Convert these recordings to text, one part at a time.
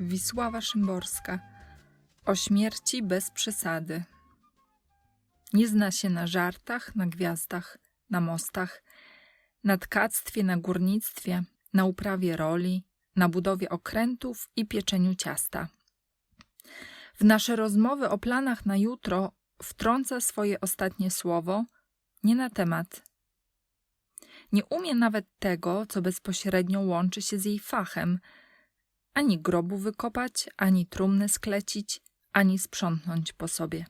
Wisława Szymborska o śmierci bez przesady. Nie zna się na żartach, na gwiazdach, na mostach, na tkactwie, na górnictwie, na uprawie roli, na budowie okrętów i pieczeniu ciasta. W nasze rozmowy o planach na jutro wtrąca swoje ostatnie słowo nie na temat. Nie umie nawet tego, co bezpośrednio łączy się z jej fachem, ani grobu wykopać, ani trumny sklecić, ani sprzątnąć po sobie.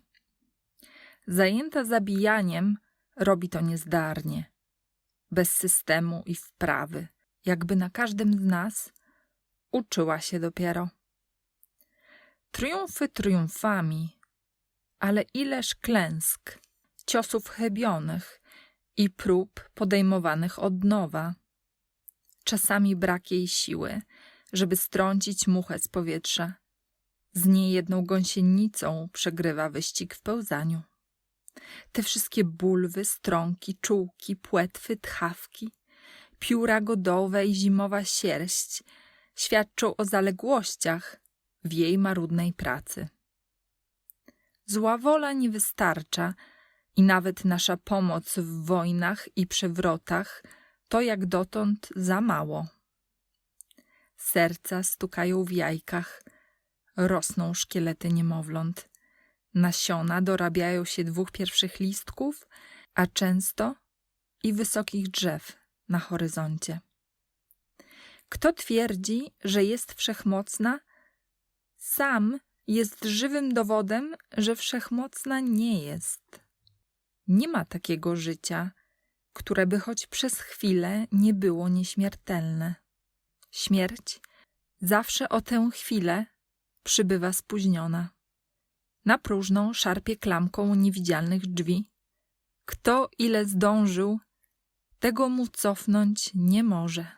Zajęta zabijaniem, robi to niezdarnie, bez systemu i wprawy, jakby na każdym z nas uczyła się dopiero. Triumfy triumfami, ale ileż klęsk, ciosów chybionych i prób podejmowanych od nowa. Czasami brak jej siły, żeby strącić muchę z powietrza. Z niejedną gąsienicą przegrywa wyścig w pełzaniu. Te wszystkie bulwy, strąki, czułki, płetwy, tchawki, pióra godowe i zimowa sierść świadczą o zaległościach w jej marudnej pracy. Zła wola nie wystarcza i nawet nasza pomoc w wojnach i przewrotach to jak dotąd za mało. Serca stukają w jajkach, rosną szkielety niemowląt. Nasiona dorabiają się dwóch pierwszych listków, a często i wysokich drzew na horyzoncie. Kto twierdzi, że jest wszechmocna, sam jest żywym dowodem, że wszechmocna nie jest. Nie ma takiego życia, które by choć przez chwilę nie było nieśmiertelne. Śmierć zawsze o tę chwilę przybywa spóźniona. Na próżną szarpie klamką niewidzialnych drzwi. Kto ile zdążył, tego mu cofnąć nie może.